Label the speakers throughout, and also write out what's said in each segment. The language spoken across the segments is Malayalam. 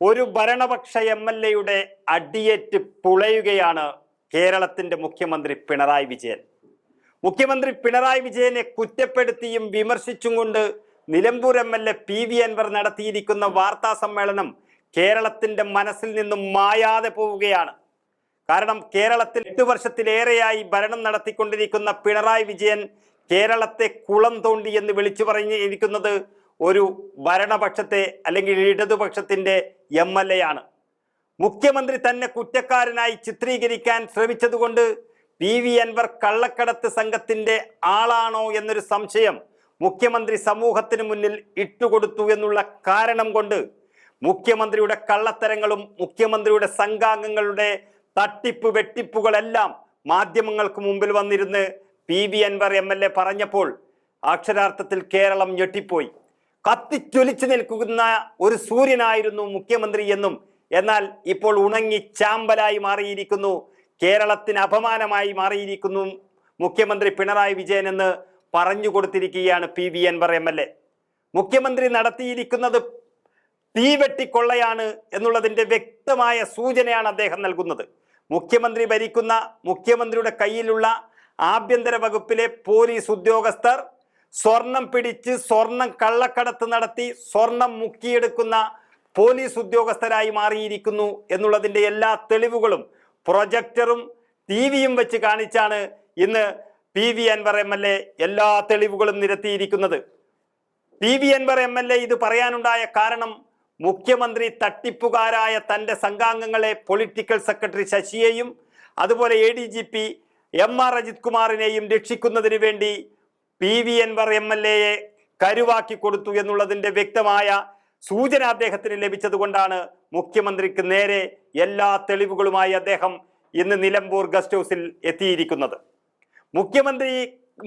Speaker 1: ഒരു ഭരണപക്ഷ എം എൽ എയുടെ അടിയേറ്റ് പുളയുകയാണ് കേരളത്തിന്റെ മുഖ്യമന്ത്രി പിണറായി വിജയൻ. മുഖ്യമന്ത്രി പിണറായി വിജയനെ കുറ്റപ്പെടുത്തിയും വിമർശിച്ചും കൊണ്ട് Nilambur M L A P V Anvar നടത്തിയിരിക്കുന്ന വാർത്താ സമ്മേളനം കേരളത്തിന്റെ മനസ്സിൽ നിന്നും മായാതെ പോവുകയാണ്. കാരണം കേരളത്തിൽ എട്ട് വർഷത്തിലേറെയായി ഭരണം നടത്തിക്കൊണ്ടിരിക്കുന്ന പിണറായി വിജയൻ കേരളത്തെ കുളം തോണ്ടി എന്ന് വിളിച്ചു പറഞ്ഞിരിക്കുന്നത് ഒരു ഭരണപക്ഷത്തെ അല്ലെങ്കിൽ ഇടതുപക്ഷത്തിന്റെ എം എൽ എ ആണ് മുഖ്യമന്ത്രി തന്നെ കുറ്റക്കാരനായി ചിത്രീകരിക്കാൻ ശ്രമിച്ചതുകൊണ്ട് പി വി അൻവർ കള്ളക്കടത്ത് സംഘത്തിന്റെ ആളാണോ എന്നൊരു സംശയം മുഖ്യമന്ത്രി സമൂഹത്തിന് മുന്നിൽ ഇട്ടുകൊടുത്തു എന്നുള്ള കാരണം കൊണ്ട് മുഖ്യമന്ത്രിയുടെ കള്ളത്തരങ്ങളും മുഖ്യമന്ത്രിയുടെ സംഘാംഗങ്ങളുടെ തട്ടിപ്പ് വെട്ടിപ്പുകളെല്ലാം മാധ്യമങ്ങൾക്ക് മുമ്പിൽ വന്നിരുന്ന് P V Anvar M L A പറഞ്ഞപ്പോൾ അക്ഷരാർത്ഥത്തിൽ കേരളം ഞെട്ടിപ്പോയി. കത്തിച്ചൊലിച്ചു നിൽക്കുന്ന ഒരു സൂര്യനായിരുന്നു മുഖ്യമന്ത്രി എന്നും എന്നാൽ ഇപ്പോൾ ഉണങ്ങി ചാമ്പലായി മാറിയിരിക്കുന്നു. കേരളത്തിന് അപമാനമായി മാറിയിരിക്കുന്നു മുഖ്യമന്ത്രി പിണറായി വിജയൻ എന്ന് പറഞ്ഞു കൊടുത്തിരിക്കുകയാണ് P V Anvar M L A. മുഖ്യമന്ത്രി നടത്തിയിരിക്കുന്നത് തീവെട്ടിക്കൊള്ളയാണ് എന്നുള്ളതിന്റെ വ്യക്തമായ സൂചനയാണ് അദ്ദേഹം നൽകുന്നത്. മുഖ്യമന്ത്രി ഭരിക്കുന്ന മുഖ്യമന്ത്രിയുടെ കയ്യിലുള്ള ആഭ്യന്തര വകുപ്പിലെ പോലീസ് ഉദ്യോഗസ്ഥർ സ്വർണം പിടിച്ച് സ്വർണം കള്ളക്കടത്ത് നടത്തി സ്വർണം മുക്കിയെടുക്കുന്ന പോലീസ് ഉദ്യോഗസ്ഥരായി മാറിയിരിക്കുന്നു എന്നുള്ളതിന്റെ എല്ലാ തെളിവുകളും പ്രൊജക്ടറും ടി വിയും വെച്ച് കാണിച്ചാണ് ഇന്ന് P V Anvar M L A എല്ലാ തെളിവുകളും നിരത്തിയിരിക്കുന്നത്. P V Anvar M L A ഇത് പറയാനുണ്ടായ കാരണം മുഖ്യമന്ത്രി തട്ടിപ്പുകാരായ തന്റെ സംഘാംഗങ്ങളെ പൊളിറ്റിക്കൽ സെക്രട്ടറി ശശിയെയും അതുപോലെ A D G P M R Ajith കുമാറിനെയും രക്ഷിക്കുന്നതിന് വേണ്ടി P V Anvar M L എയെ കരുവാക്കി കൊടുത്തു എന്നുള്ളതിന്റെ വ്യക്തമായ സൂചന അദ്ദേഹത്തിന് ലഭിച്ചതുകൊണ്ടാണ് മുഖ്യമന്ത്രിക്ക് നേരെ എല്ലാ തെളിവുകളുമായി അദ്ദേഹം ഇന്ന് നിലമ്പൂർ ഗസ്റ്റ് ഹൗസിൽ എത്തിയിരിക്കുന്നത്. മുഖ്യമന്ത്രി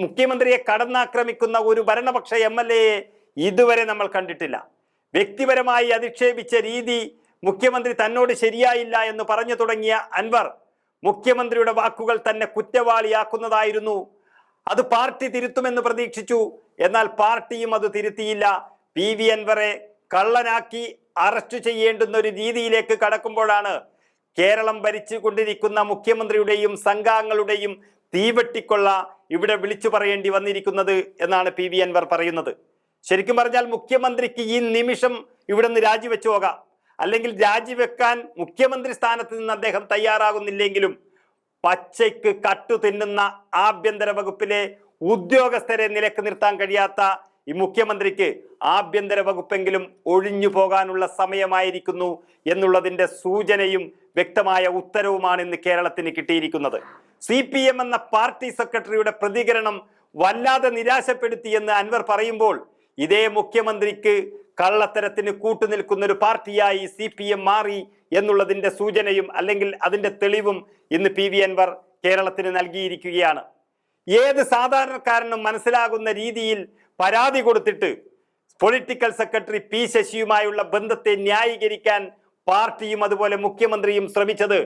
Speaker 1: മുഖ്യമന്ത്രിയെ കടന്നാക്രമിക്കുന്ന ഒരു ഭരണപക്ഷ എം എൽ എയെ ഇതുവരെ നമ്മൾ കണ്ടിട്ടില്ല. വ്യക്തിപരമായി അധിക്ഷേപിച്ച രീതി മുഖ്യമന്ത്രി തന്നോട് ശരിയായില്ല എന്ന് പറഞ്ഞു തുടങ്ങിയ അൻവർ മുഖ്യമന്ത്രിയുടെ വാക്കുകൾ തന്നെ കുറ്റവാളിയാക്കുന്നതായിരുന്നു അത് പാർട്ടി തിരുത്തുമെന്ന് പ്രതീക്ഷിച്ചു. എന്നാൽ പാർട്ടിയും അത് തിരുത്തിയില്ല. പി വി അൻവറെ കള്ളനാക്കി അറസ്റ്റ് ചെയ്യേണ്ടുന്ന ഒരു രീതിയിലേക്ക് കടക്കുമ്പോഴാണ് കേരളം ഭരിച്ചു കൊണ്ടിരിക്കുന്ന മുഖ്യമന്ത്രിയുടെയും സംഘാംഗങ്ങളുടെയും തീവെട്ടിക്കൊള്ള ഇവിടെ വിളിച്ചു പറയേണ്ടി വന്നിരിക്കുന്നത് എന്നാണ് പി വി അൻവർ പറയുന്നത്. ശരിക്കും പറഞ്ഞാൽ മുഖ്യമന്ത്രിക്ക് ഈ നിമിഷം ഇവിടെ നിന്ന് രാജിവെച്ചു പോകാം. അല്ലെങ്കിൽ രാജിവെക്കാൻ മുഖ്യമന്ത്രി സ്ഥാനത്ത് നിന്ന് അദ്ദേഹം തയ്യാറാകുന്നില്ലെങ്കിലും പച്ചയ്ക്ക് കട്ടു തിന്നുന്ന ആഭ്യന്തര വകുപ്പിലെ ഉദ്യോഗസ്ഥരെ നിലയ്ക്ക് നിർത്താൻ കഴിയാത്ത ഈ മുഖ്യമന്ത്രിക്ക് ആഭ്യന്തര വകുപ്പെങ്കിലും ഒഴിഞ്ഞു പോകാനുള്ള സമയമായിരിക്കുന്നു എന്നുള്ളതിന്റെ സൂചനയും വ്യക്തമായ ഉത്തരവുമാണ് ഇന്ന് കേരളത്തിന് കിട്ടിയിരിക്കുന്നത്. സി പി എം എന്ന പാർട്ടി സെക്രട്ടറിയുടെ പ്രതികരണം വല്ലാതെ നിരാശപ്പെടുത്തിയെന്ന് അൻവർ പറയുമ്പോൾ ഇതേ മുഖ്യമന്ത്രിക്ക് കള്ളത്തരത്തിന് കൂട്ടുനിൽക്കുന്ന ഒരു പാർട്ടിയായി സി പി എം മാറി എന്നുള്ളതിന്റെ സൂചനയും അല്ലെങ്കിൽ അതിന്റെ തെളിവും ഇന്ന് പി വി അൻവർ കേരളത്തിന് നൽകിയിരിക്കുകയാണ്. ഏത് സാധാരണക്കാരനും മനസ്സിലാകുന്ന രീതിയിൽ പരാതി കൊടുത്തിട്ട് പൊളിറ്റിക്കൽ സെക്രട്ടറി പി ശശിയുമായുള്ള ബന്ധത്തെ ന്യായീകരിക്കാൻ പാർട്ടിയും അതുപോലെ മുഖ്യമന്ത്രിയും ശ്രമിച്ചത്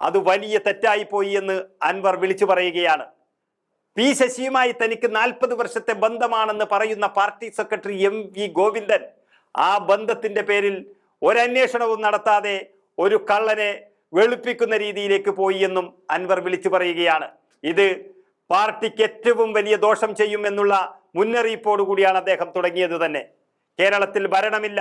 Speaker 1: അത് വലിയ തെറ്റായി പോയി എന്ന് അൻവർ വിളിച്ചു പറയുകയാണ്. പി ശശിയുമായി തനിക്ക് നാൽപ്പത് വർഷത്തെ ബന്ധമാണെന്ന് പറയുന്ന party secretary M V Govindan ആ ബന്ധത്തിന്റെ പേരിൽ ഒരന്വേഷണവും നടത്താതെ ഒരു കള്ളനെ വെളുപ്പിക്കുന്ന രീതിയിലേക്ക് പോയി എന്നും അൻവർ വിളിച്ചു പറയുകയാണ്. ഇത് പാർട്ടിക്ക് ഏറ്റവും വലിയ ദോഷം ചെയ്യും എന്നുള്ള മുന്നറിയിപ്പോടു കൂടിയാണ് അദ്ദേഹം തുടങ്ങിയത് തന്നെ. കേരളത്തിൽ ഭരണമില്ല.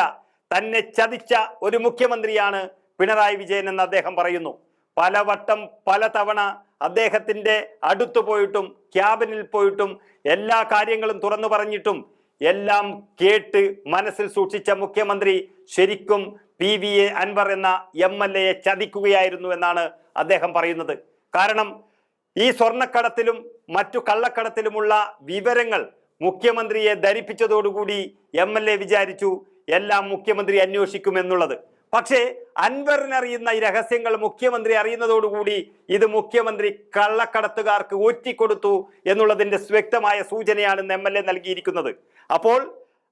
Speaker 1: തന്നെ ചതിച്ച ഒരു മുഖ്യമന്ത്രിയാണ് പിണറായി വിജയൻ എന്ന് അദ്ദേഹം പറയുന്നു. പലവട്ടം പല തവണ അദ്ദേഹത്തിന്റെ അടുത്തു പോയിട്ടും ക്യാബിനിൽ പോയിട്ടും എല്ലാ കാര്യങ്ങളും തുറന്നു പറഞ്ഞിട്ടും എല്ലാം കേട്ട് മനസ്സിൽ സൂക്ഷിച്ച മുഖ്യമന്ത്രി ശരിക്കും പി വി എ അൻവർ എന്ന എം എൽ എയെ ചതിക്കുകയായിരുന്നു എന്നാണ് അദ്ദേഹം പറയുന്നത്. കാരണം ഈ സ്വർണക്കടത്തിലും മറ്റു കള്ളക്കടത്തിലുമുള്ള വിവരങ്ങൾ മുഖ്യമന്ത്രിയെ ധരിപ്പിച്ചതോടുകൂടി എം എൽ എ വിചാരിച്ചു എല്ലാം മുഖ്യമന്ത്രി അന്വേഷിക്കുമെന്നുള്ളത്. പക്ഷേ അൻവറിനറിയുന്ന ഈ രഹസ്യങ്ങൾ മുഖ്യമന്ത്രി അറിയുന്നതോടുകൂടി ഇത് മുഖ്യമന്ത്രി കള്ളക്കടത്തുകാർക്ക് ഒറ്റിക്കൊടുത്തു എന്നുള്ളതിന്റെ വ്യക്തമായ സൂചനയാണ് എം എൽ എ നൽകിയിരിക്കുന്നത്. അപ്പോൾ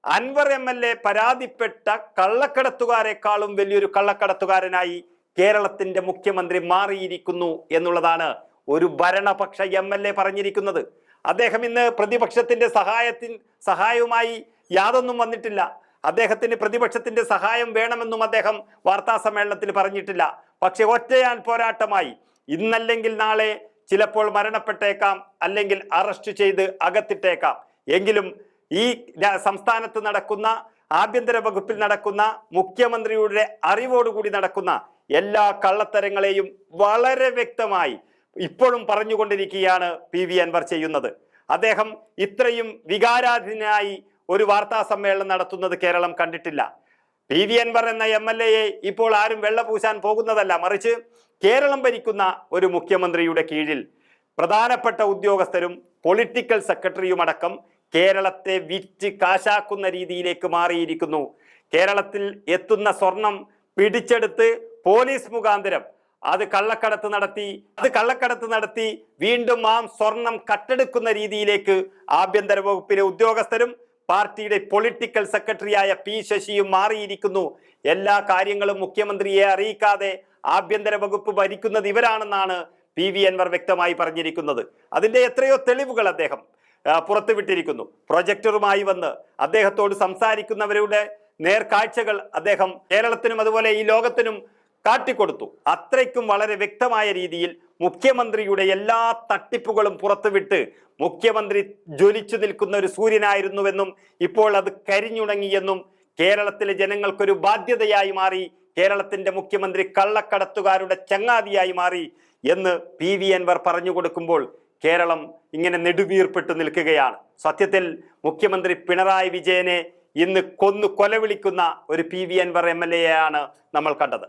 Speaker 1: അൻവർ എം എൽ എ പരാതിപ്പെട്ട കള്ളക്കടത്തുകാരെക്കാളും വലിയൊരു കള്ളക്കടത്തുകാരനായി കേരളത്തിന്റെ മുഖ്യമന്ത്രി മാറിയിരിക്കുന്നു എന്നുള്ളതാണ് ഒരു ഭരണപക്ഷ എം എൽ എ പറഞ്ഞിരിക്കുന്നത്. അദ്ദേഹം ഇന്ന് പ്രതിപക്ഷത്തിന്റെ സഹായത്തിൻ സഹായവുമായി യാതൊന്നും വന്നിട്ടില്ല. അദ്ദേഹത്തിന് പ്രതിപക്ഷത്തിന്റെ സഹായം വേണമെന്നും അദ്ദേഹം വാർത്താ സമ്മേളനത്തിൽ പറഞ്ഞിട്ടില്ല. പക്ഷെ ഒറ്റയാൻ പോരാട്ടമായി. ഇന്നല്ലെങ്കിൽ നാളെ ചിലപ്പോൾ മരണപ്പെട്ടേക്കാം അല്ലെങ്കിൽ അറസ്റ്റ് ചെയ്ത് അകത്തിട്ടേക്കാം. എങ്കിലും ഈ സംസ്ഥാനത്ത് നടക്കുന്ന ആഭ്യന്തര വകുപ്പിൽ നടക്കുന്ന മുഖ്യമന്ത്രിയുടെ അറിവോടുകൂടി നടക്കുന്ന എല്ലാ കള്ളത്തരങ്ങളെയും വളരെ വ്യക്തമായി ഇപ്പോഴും പറഞ്ഞുകൊണ്ടിരിക്കുകയാണ് പി വി അൻവർ ചെയ്യുന്നത്. അദ്ദേഹം ഇത്രയും വികാരാധീനായി ഒരു വാർത്താ സമ്മേളനം നടത്തുന്നത് കേരളം കണ്ടിട്ടില്ല. പി വി അൻവർ എന്ന എം എൽ എയെ ഇപ്പോൾ ആരും വെള്ള പൂശാൻ പോകുന്നതല്ല. മറിച്ച് കേരളം ഭരിക്കുന്ന ഒരു മുഖ്യമന്ത്രിയുടെ കീഴിൽ പ്രധാനപ്പെട്ട ഉദ്യോഗസ്ഥരും പൊളിറ്റിക്കൽ സെക്രട്ടറിയും അടക്കം കേരളത്തെ വിറ്റ് കാശാക്കുന്ന രീതിയിലേക്ക് മാറിയിരിക്കുന്നു. കേരളത്തിൽ എത്തുന്ന സ്വർണം പിടിച്ചെടുത്ത് പോലീസ് മുഖാന്തരം അത് കള്ളക്കടത്ത് നടത്തി അത് കള്ളക്കടത്ത് നടത്തി വീണ്ടും ആ സ്വർണം കട്ടെടുക്കുന്ന രീതിയിലേക്ക് ആഭ്യന്തര വകുപ്പിലെ ഉദ്യോഗസ്ഥരും പാർട്ടിയുടെ പൊളിറ്റിക്കൽ സെക്രട്ടറിയായ പി ശശിയും മാറിയിരിക്കുന്നു. എല്ലാ കാര്യങ്ങളും മുഖ്യമന്ത്രിയെ അറിയിക്കാതെ ആഭ്യന്തര വകുപ്പ് ഭരിക്കുന്നത് ഇവരാണെന്നാണ് പി വി അൻവർ വ്യക്തമായി പറഞ്ഞിരിക്കുന്നത്. അതിന്റെ എത്രയോ തെളിവുകൾ അദ്ദേഹം പുറത്തുവിട്ടിരിക്കുന്നു പ്രൊജക്ടറുമായി വന്ന് അദ്ദേഹത്തോട് സംസാരിക്കുന്നവരുടെ നേർക്കാഴ്ചകൾ അദ്ദേഹം കേരളത്തിനും അതുപോലെ ഈ ലോകത്തിനും കാട്ടിക്കൊടുത്തു. അത്രയ്ക്കും വളരെ വ്യക്തമായ രീതിയിൽ മുഖ്യമന്ത്രിയുടെ എല്ലാ തട്ടിപ്പുകളും പുറത്തുവിട്ട് മുഖ്യമന്ത്രി ജ്വലിച്ചു നിൽക്കുന്ന ഒരു സൂര്യനായിരുന്നുവെന്നും ഇപ്പോൾ അത് കരിഞ്ഞുണങ്ങിയെന്നും കേരളത്തിലെ ജനങ്ങൾക്കൊരു ബാധ്യതയായി മാറി കേരളത്തിന്റെ മുഖ്യമന്ത്രി കള്ളക്കടത്തുകാരുടെ ചങ്ങാതിയായി മാറി എന്ന് പി വി അൻവർ പറഞ്ഞു കൊടുക്കുമ്പോൾ കേരളം ഇങ്ങനെ നെടുവീർപ്പിട്ട് നിൽക്കുകയാണ്. സത്യത്തിൽ മുഖ്യമന്ത്രി പിണറായി വിജയനെ ഇന്ന് കൊന്നു കൊലവിളിക്കുന്ന ഒരു P V Anvar M L എയാണ് നമ്മൾ കണ്ടത്.